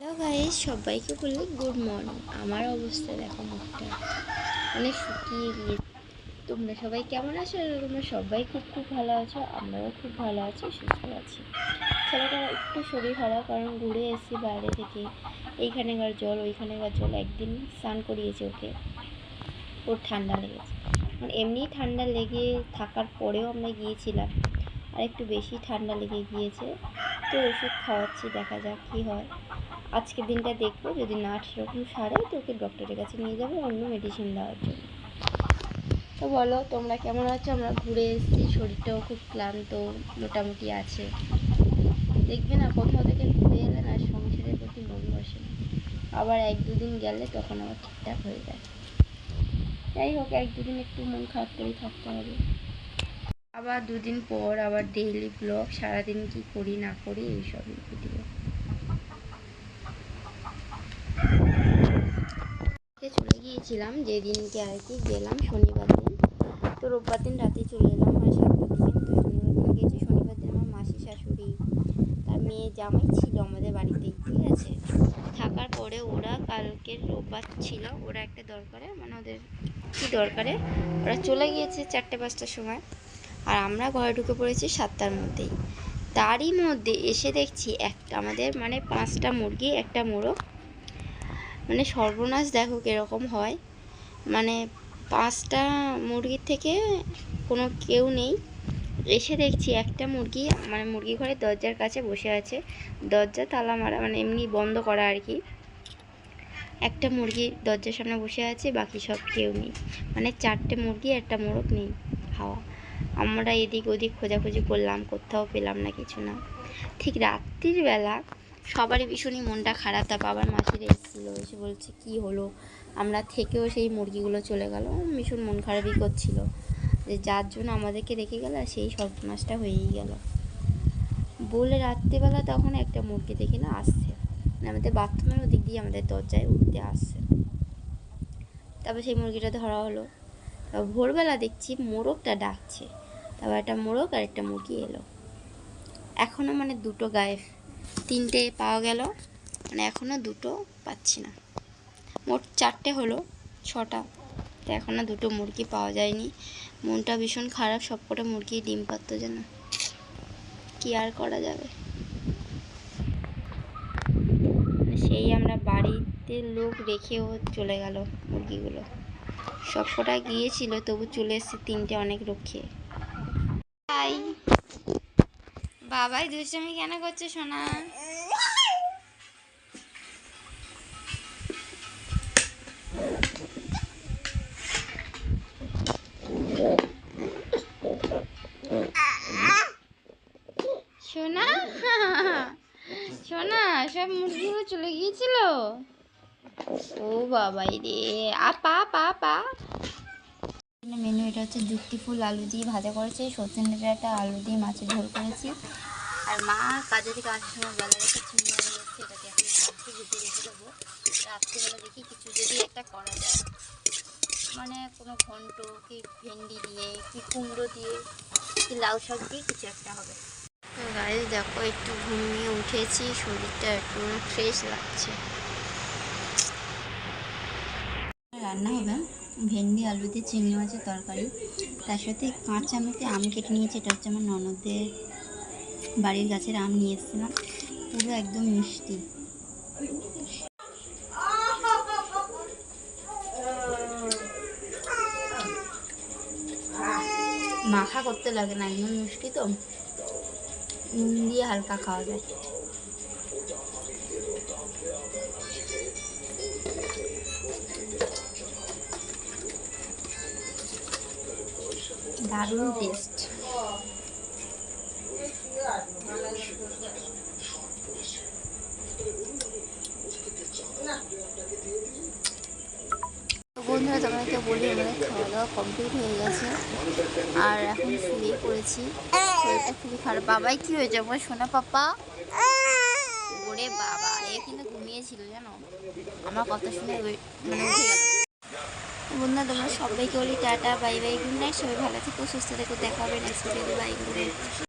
Hello guys সবাইকে বলি good morning আমার অবস্থা দেখো মুখটা অনেক শুকিয়ে গিয়ে তোমরা সবাই কেমন আছো? তোমরা সবাই খুব খুব ভালো আছো, আমরাও খুব ভালো আছি, সুস্থ আছি। ছেলেটার একটু শরীর খারাপ, কারণ ঘুরে এসেছি বাইরে থেকে। এইখানেকার জল ওইখানেকার জল। একদিন স্নান করিয়েছে ওকে। ওর ঠান্ডা লেগেছে। মানে এমনি ঠান্ডা লেগে থাকার পরেও আমরা গিয়েছিলাম। আর একটু বেশি ঠান্ডা লেগে গিয়েছে। তো ওষুধ খাওয়াচ্ছি, দেখা যাক কী হয়। আজকের দিনটা দেখব, যদি না সেরকম সারে তো ওকে ডক্টরের কাছে নিয়ে যাব, অন্য মেডিসিন দেওয়ার জন্য। তো বলো, তোমরা কেমন আছো? আমরা ঘুরে এসেছি, শরীরটাও খুব ক্লান্ত, মোটামুটি আছে। দেখবে না, কোথাও থেকে ঘুরে এলে না, সংসারের প্রতি মন বসে। আবার এক দুদিন গেলে তখন আবার ঠিকঠাক হয়ে যায়। যাই হোক, এক দুদিন একটু মন খারাপ করেই থাকতে হবে। আবার দুদিন পর আবার ডেইলি ব্লগ সারাদিন কি করি, না করি, এইসবই ভিডিও কে চলে গিয়েছিলাম, যেদিনকে আর কি গেলাম, শনিবার দিন। তো রোববার দিন রাতে চলে এলাম সাতটার দিকে তো শনিবার দিন গেছি, শনিবার দিন আমার মাসি, শাশুড়ি, তার মেয়ে, জামাই ছিল আমাদের বাড়িতেই, ঠিক আছে? থাকার পরে ওরা কালকের রোববার ছিল, ওরা একটা দরকারে মানে ওদের কী দরকারে? ওরা চলে গিয়েছে চারটে, পাঁচটার সময়। আর আমরা ঘরে ঢুকে পড়েছি সাতটার মধ্যেই। তারই মধ্যে এসে দেখছি একটা আমাদের মানে পাঁচটা মুরগি, একটা মোরগ মানে সর্বনাশ দেখো কীরকম হয়। মানে পাঁচটা মুরগির থেকে কোনো কেউ নেই। এসে দেখছি একটা মুরগি মানে মুরগি ঘরের দরজার কাছে বসে আছে। দরজা, তালা মারা মানে এমনি বন্ধ করা আর কি। একটা মুরগি দরজার সামনে বসে আছে, বাকি সব কেউ নেই। মানে চারটে মুরগি, একটা মোরগ নেই হাওয়া। আমরা এদিক ওদিক খোঁজাখুঁজি করলাম, কোথাও পেলাম না কিছু না। ঠিক রাত্রির বেলা সবারই ভীষণই মনটা খারাপ। তা বাবার মাসির এসেছিল, এসে বলছে, কি হলো? আমরা থেকেও সেই মুরগিগুলো চলে গেল। ভীষণ মন খারাপই করছিল। যে যার জন্য আমাদেরকে রেখে গেল, আর সেই সর্বনাশটা হয়েই গেল। বলে রাত্রিবেলা তখন একটা মুরগি দেখি না, আসছে। আমাদের বাথরুমের ওদিক দিয়ে আমাদের দরজায় উঠতে আসছে। তারপর সেই মুরগিটা ধরা হলো। তারপর ভোরবেলা দেখছি মোরগটা ডাকছে। তারপর একটা মোরগ আর একটা মুরগি এলো। এখনও মানে দুটো গায়ে তিনটে পাওয়া গেল। মানে এখনও দুটো পাচ্ছি না। মোট চারটে হলো, ছটা। তো এখনও দুটো মুরগি পাওয়া যায়নি। মনটা ভীষণ খারাপ, সবকটা মুরগি ডিম পারতো যেন কি আর করা যাবে? সেই আমরা বাড়িতে লোক রেখেও চলে গেল মুরগিগুলো। সবকটা গিয়েছিল, তবু চলে এসেছে তিনটে অনেক রক্ষে। হাই বাবাই দুষ্টামি কেন করছে, সোনা? সোনা? সোনা, সব মুরগিগুলো চলে গিয়েছিল? ও বাবাই রে, আপা পা আপা। মেনু এটা হচ্ছে যুক্তি ফুল, আলু দিয়ে ভাজা করেছে। সত্যি একটা আলু দিয়ে মাছের ঝোল করেছি। আর মা কাজে থেকে আসার সময় বেলা রেখে এসছে এটাকে এখন ভাবছি ভেজে রেখে দেবো। রাত্রিবেলা দেখি কিছু যদি একটা করা যায়। মানে কোনো ঘন্ট কি ভেন্ডি দিয়ে, কি কুমড়ো দিয়ে, কি লাউ শাক দিয়ে কিছু একটা হবে। গাড়ি দেখো, একটু ঘুমিয়ে উঠেছি, শরীরটা একটু ফ্রেশ লাগছে। রান্না হবে? ভেন্ডি আলু দিয়ে চিংড়ি মাছের তরকারি। তার সাথে কাঁচা মেতে আম কেটে নিয়েছি। এটা হচ্ছে আমার ননদের বাড়ির গাছের আম নিয়ে এসেছিলাম। পুরো একদম মিষ্টি। মাখা করতে লাগে না, একদম মিষ্টি তো। নুন দিয়ে হালকা খাওয়া যায়। দারুণ টেস্ট বন্ধুরা তোমাকে বলি, আমাদের খাওয়া দাওয়া কমপ্লিট হয়ে গেছে। আর এখন শুয়ে পড়েছি। শরীরটা খুবই খারাপ। বাবাই কি হয়েছে? আমার সোনা পাপা। ওরে বাবা, এ কিন্তু ঘুমিয়েছিল জানো? আমার কথা শুনে মানে উঠে গেল। বন্ধুরা, তোমরা সবাইকে বলি tata, bye bye, good night, সবাই ভালো থেকো, সুস্থ থেকো, দেখা হবে next video bye good night